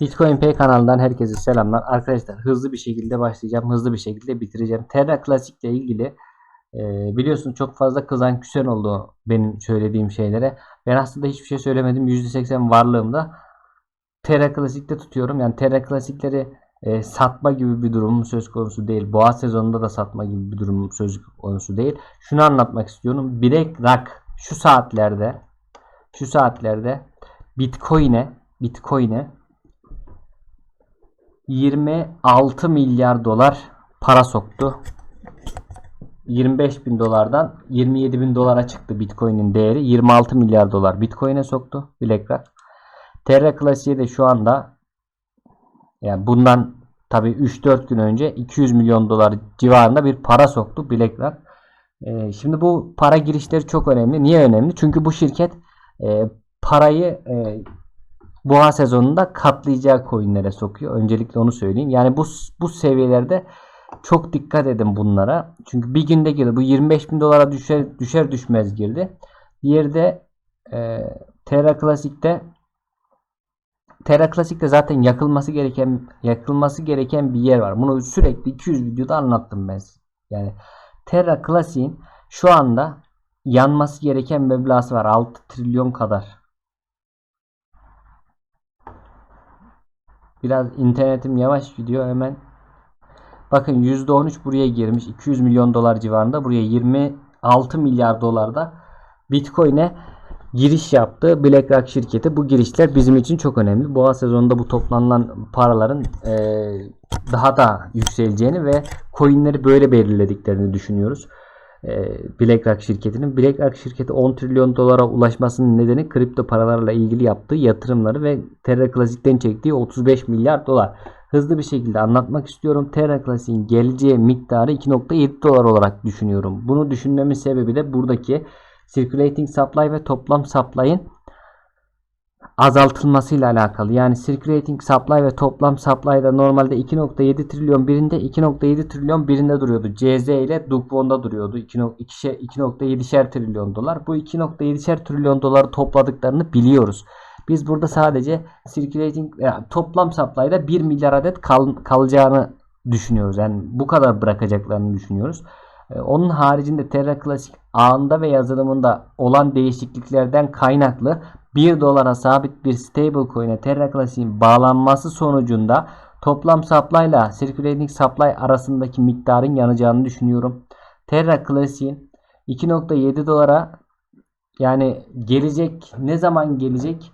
Bitcoin Pay kanalından herkese selamlar. Arkadaşlar hızlı bir şekilde başlayacağım. Hızlı bir şekilde bitireceğim. Terra Classic ile ilgili e, biliyorsun çok fazla kızan küsen oldu benim söylediğim şeylere. Ben aslında hiçbir şey söylemedim. %80 varlığımda Terra Classic'te tutuyorum. Yani Terra Classic'leri e, satma gibi bir durum söz konusu değil. Boğa sezonunda da satma gibi bir durum söz konusu değil. Şunu anlatmak istiyorum. BlackRock şu saatlerde şu saatlerde Bitcoin'e Bitcoin'e 26 milyar dolar para soktu. 25 bin dolardan 27 bin dolara çıktı Bitcoin'in değeri. 26 milyar dolar Bitcoin'e soktu BlackRock. Terra Classic'e de şu anda yani bundan tabi 3-4 gün önce 200 milyon dolar civarında bir para soktu BlackRock. Ee, şimdi bu para girişleri çok önemli. Niye önemli? Çünkü bu şirket e, parayı e, boğa sezonunda katlayacağı coinlere sokuyor. Öncelikle onu söyleyeyim. Yani bu bu seviyelerde çok dikkat edin bunlara. Çünkü bir günde girdi. Bu 25 bin dolara düşer, düşer düşmez girdi. Diğeri de e, Terra Classic'te Terra Classic'te zaten yakılması gereken yakılması gereken bir yer var. Bunu sürekli 200 videoda anlattım ben. Yani Terra Classic'in şu anda yanması gereken meblası var. 6 trilyon kadar. Biraz internetim yavaş gidiyor hemen. Bakın %13 buraya girmiş. 200 milyon dolar civarında. Buraya 26 milyar dolarda Bitcoin'e giriş yaptı BlackRock şirketi. Bu girişler bizim için çok önemli. Boğa sezonunda bu toplanılan paraların e, daha da yükseleceğini ve coinleri böyle belirlediklerini düşünüyoruz. E, BlackRock şirketinin. BlackRock şirketi 10 trilyon dolara ulaşmasının nedeni kripto paralarla ilgili yaptığı yatırımları ve Terra Classic'ten çektiği 35 milyar dolar. Hızlı bir şekilde anlatmak istiyorum. Terra Classic'in geleceği miktarı 2.7 dolar olarak düşünüyorum. Bunu düşünmemin sebebi de buradaki circulating supply ve toplam supply'ın azaltılmasıyla alakalı. Yani circulating supply ve toplam supply'da normalde 2.7 trilyon birinde 2.7 trilyon birinde duruyordu. CZ ile Dukvon'da duruyordu. 2.7'şer trilyon dolar. Bu 2.7'şer trilyon doları topladıklarını biliyoruz. Biz burada sadece circulating yani toplam supply'da 1 milyar adet kal, kalacağını düşünüyoruz. Yani bu kadar bırakacaklarını düşünüyoruz. Onun haricinde Terra Classic ağında ve yazılımında olan değişikliklerden kaynaklı 1 dolara sabit bir stablecoin'e Terra Classic'in bağlanması sonucunda toplam supply ile circulating supply arasındaki miktarın yanacağını düşünüyorum. Terra Classic'in 2.7 dolara yani gelecek ne zaman gelecek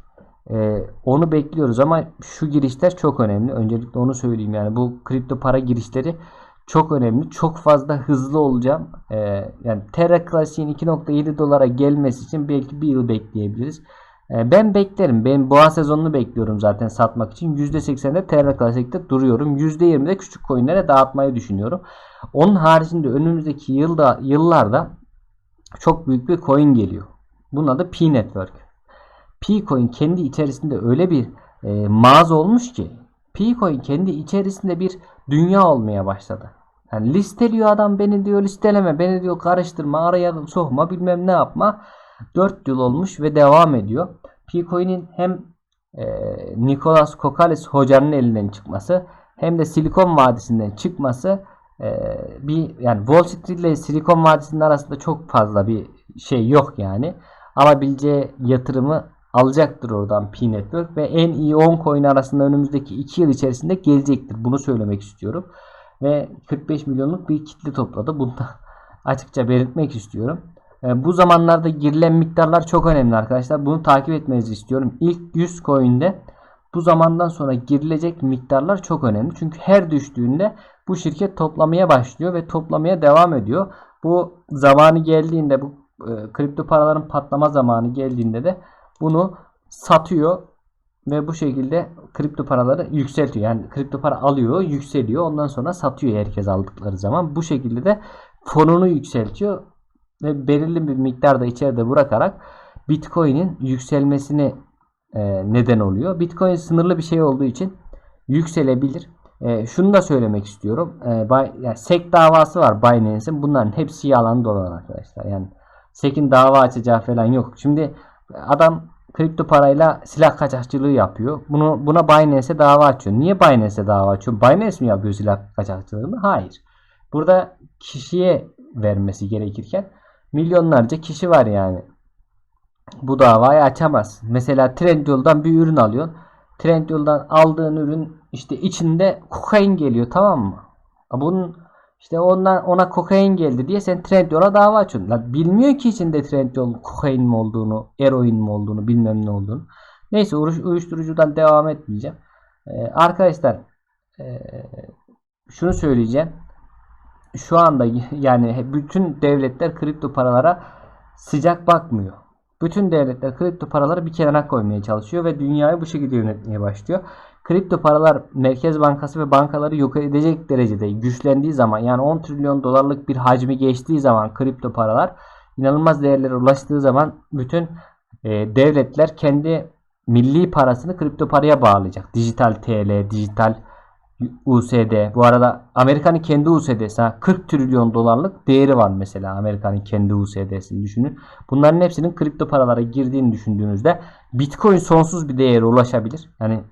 ee, onu bekliyoruz ama şu girişler çok önemli. Öncelikle onu söyleyeyim yani bu kripto para girişleri çok önemli. Çok fazla hızlı olacağım. Ee, yani Terra Classic'in 2.7 dolara gelmesi için belki bir yıl bekleyebiliriz. Ee, ben beklerim. Ben boğa sezonunu bekliyorum zaten satmak için. %80'de Terra Classic'te duruyorum. %20'de küçük coinlere dağıtmayı düşünüyorum. Onun haricinde önümüzdeki yılda yıllarda çok büyük bir coin geliyor. Bunun adı P Network. P-Coin kendi içerisinde öyle bir e, mağaza olmuş ki P-Coin kendi içerisinde bir dünya olmaya başladı. Yani listeliyor adam beni diyor listeleme beni diyor karıştırma araya sokma bilmem ne yapma. 4 yıl olmuş ve devam ediyor. P-Coin'in hem e, Nicolas Kokalis hocanın elinden çıkması hem de Silikon Vadisi'nden çıkması e, bir yani Wall Street ile Silikon Vadisi'nin arasında çok fazla bir şey yok yani. Alabileceği yatırımı alacaktır oradan P Network ve en iyi 10 coin arasında önümüzdeki 2 yıl içerisinde gelecektir. Bunu söylemek istiyorum. Ve 45 milyonluk bir kitle topladı. Bunu da açıkça belirtmek istiyorum. E, bu zamanlarda girilen miktarlar çok önemli arkadaşlar. Bunu takip etmenizi istiyorum. İlk 100 coin'de bu zamandan sonra girilecek miktarlar çok önemli. Çünkü her düştüğünde bu şirket toplamaya başlıyor ve toplamaya devam ediyor. Bu zamanı geldiğinde bu e, kripto paraların patlama zamanı geldiğinde de bunu satıyor ve bu şekilde kripto paraları yükseltiyor. Yani kripto para alıyor, yükseliyor. Ondan sonra satıyor herkes aldıkları zaman. Bu şekilde de fonunu yükseltiyor ve belirli bir miktarda içeride bırakarak Bitcoin'in yükselmesini e, neden oluyor. Bitcoin sınırlı bir şey olduğu için yükselebilir. E, şunu da söylemek istiyorum. E, SEC davası var Binance'in. Bunların hepsi yalan dolan arkadaşlar. Yani SEC'in dava açacağı falan yok. Şimdi adam kripto parayla silah kaçakçılığı yapıyor. Bunu buna Binance'e dava açıyor. Niye Binance'e dava açıyor? Binance mi yapıyor silah kaçakçılığını? Hayır. Burada kişiye vermesi gerekirken milyonlarca kişi var yani. Bu davayı açamaz. Mesela Trendyol'dan bir ürün alıyorsun. Trendyol'dan aldığın ürün işte içinde kokain geliyor tamam mı? Bunun işte ondan ona kokain geldi diye sen Trendyol'a dava açıyorsun. Lan bilmiyor ki içinde Trendyol kokain mi olduğunu, eroin mi olduğunu, bilmem ne olduğunu. Neyse uyuşturucudan devam etmeyeceğim. Ee, arkadaşlar ee, şunu söyleyeceğim. Şu anda yani bütün devletler kripto paralara sıcak bakmıyor. Bütün devletler kripto paraları bir kenara koymaya çalışıyor ve dünyayı bu şekilde yönetmeye başlıyor. Kripto paralar Merkez Bankası ve bankaları yok edecek derecede güçlendiği zaman yani 10 trilyon dolarlık bir hacmi geçtiği zaman kripto paralar inanılmaz değerlere ulaştığı zaman bütün e, devletler kendi milli parasını kripto paraya bağlayacak. Dijital TL, dijital USD. Bu arada Amerika'nın kendi USD'si ha, 40 trilyon dolarlık değeri var mesela Amerika'nın kendi USD'sini düşünün. Bunların hepsinin kripto paralara girdiğini düşündüğünüzde Bitcoin sonsuz bir değere ulaşabilir. Yani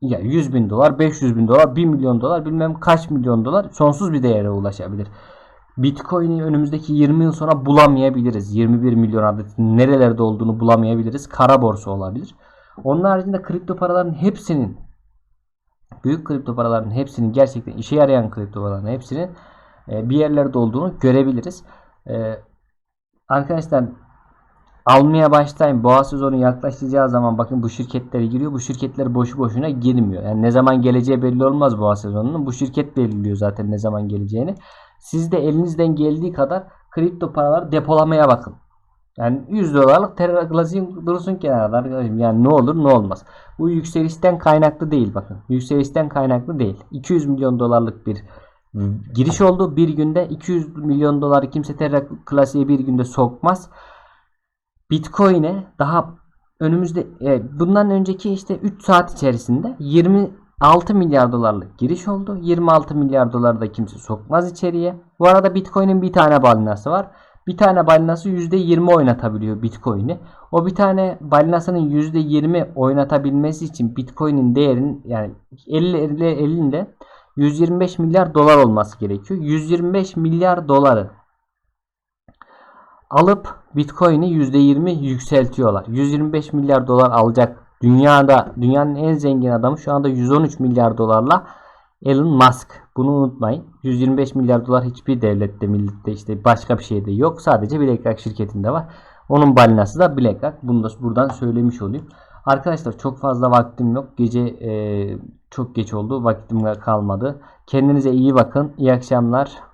ya 100 bin dolar, 500 bin dolar, 1 milyon dolar bilmem kaç milyon dolar sonsuz bir değere ulaşabilir. Bitcoin'i önümüzdeki 20 yıl sonra bulamayabiliriz. 21 milyon adet nerelerde olduğunu bulamayabiliriz. Kara borsa olabilir. Onun haricinde kripto paraların hepsinin büyük kripto paraların hepsinin gerçekten işe yarayan kripto paraların hepsinin e, bir yerlerde olduğunu görebiliriz. E, Arkadaşlar almaya başlayın. Boğa sezonu yaklaşacağı zaman bakın bu şirketler giriyor. Bu şirketler boşu boşuna girmiyor. Yani ne zaman geleceği belli olmaz boğa sezonunun. Bu şirket belirliyor zaten ne zaman geleceğini. Siz de elinizden geldiği kadar kripto paralar depolamaya bakın. Yani 100 dolarlık Terra Glass'in dursun kenarda. Yani ne olur ne olmaz. Bu yükselişten kaynaklı değil bakın. Yükselişten kaynaklı değil. 200 milyon dolarlık bir giriş oldu. Bir günde 200 milyon doları kimse Terra bir günde sokmaz. Bitcoin'e daha önümüzde e, bundan önceki işte 3 saat içerisinde 26 milyar dolarlık giriş oldu. 26 milyar dolar da kimse sokmaz içeriye. Bu arada Bitcoin'in bir tane balinası var. Bir tane balinası %20 oynatabiliyor Bitcoin'i. O bir tane balinasının %20 oynatabilmesi için Bitcoin'in değerinin yani 50 50 elinde 125 milyar dolar olması gerekiyor. 125 milyar doları alıp Bitcoin'i %20 yükseltiyorlar. 125 milyar dolar alacak dünyada dünyanın en zengin adamı şu anda 113 milyar dolarla Elon Musk. Bunu unutmayın. 125 milyar dolar hiçbir devlette, millette işte başka bir şeyde yok. Sadece BlackRock şirketinde var. Onun balinası da BlackRock. Bunu da buradan söylemiş olayım. Arkadaşlar çok fazla vaktim yok. Gece e, çok geç oldu. Vaktim kalmadı. Kendinize iyi bakın. İyi akşamlar.